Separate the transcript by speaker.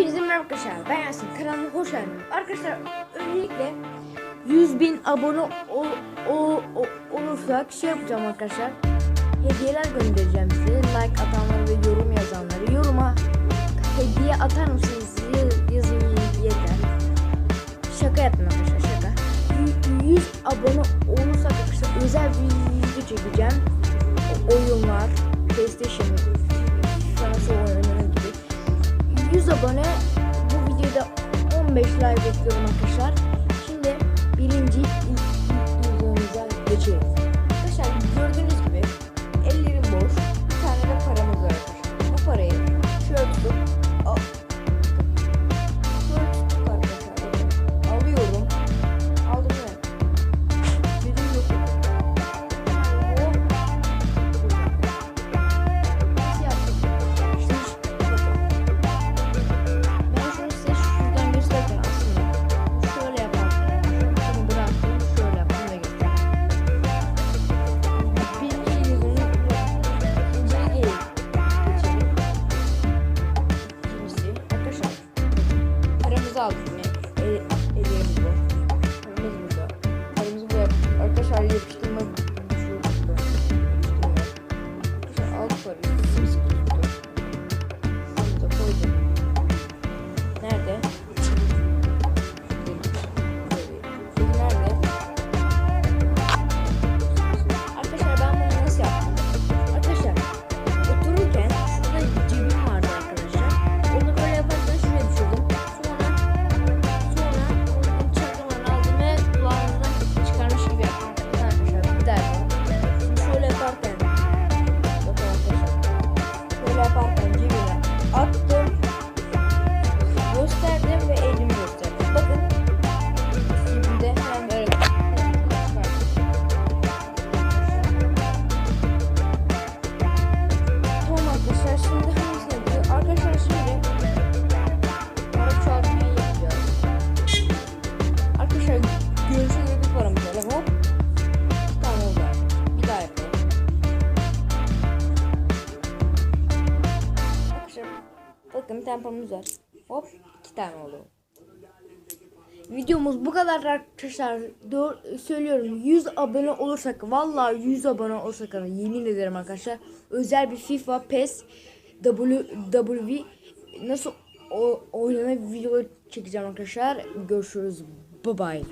Speaker 1: Hepinize merhaba arkadaşlar. Ben Yasin. Kanalıma hoş geldiniz. Arkadaşlar öncelikle 100 bin abone ol, ol, ol, olursak şey yapacağım arkadaşlar. Hediyeler göndereceğim size. Like atanları ve yorum yazanları. Yoruma hediye atar mısınız? Yaz- Yazın yeter. Şaka yaptım arkadaşlar şaka. Y- 100 abone olursak arkadaşlar özel bir video çekeceğim. O- oyunlar, 15 like bekliyorum arkadaşlar. Şimdi birinci bakın bir tane paramız var. Hop iki tane oldu. Videomuz bu kadar arkadaşlar. Doğru, söylüyorum 100 abone olursak vallahi 100 abone olursak yemin ederim arkadaşlar özel bir FIFA PES W W nasıl o, oynanan video çekeceğim arkadaşlar. Görüşürüz. Bye bye.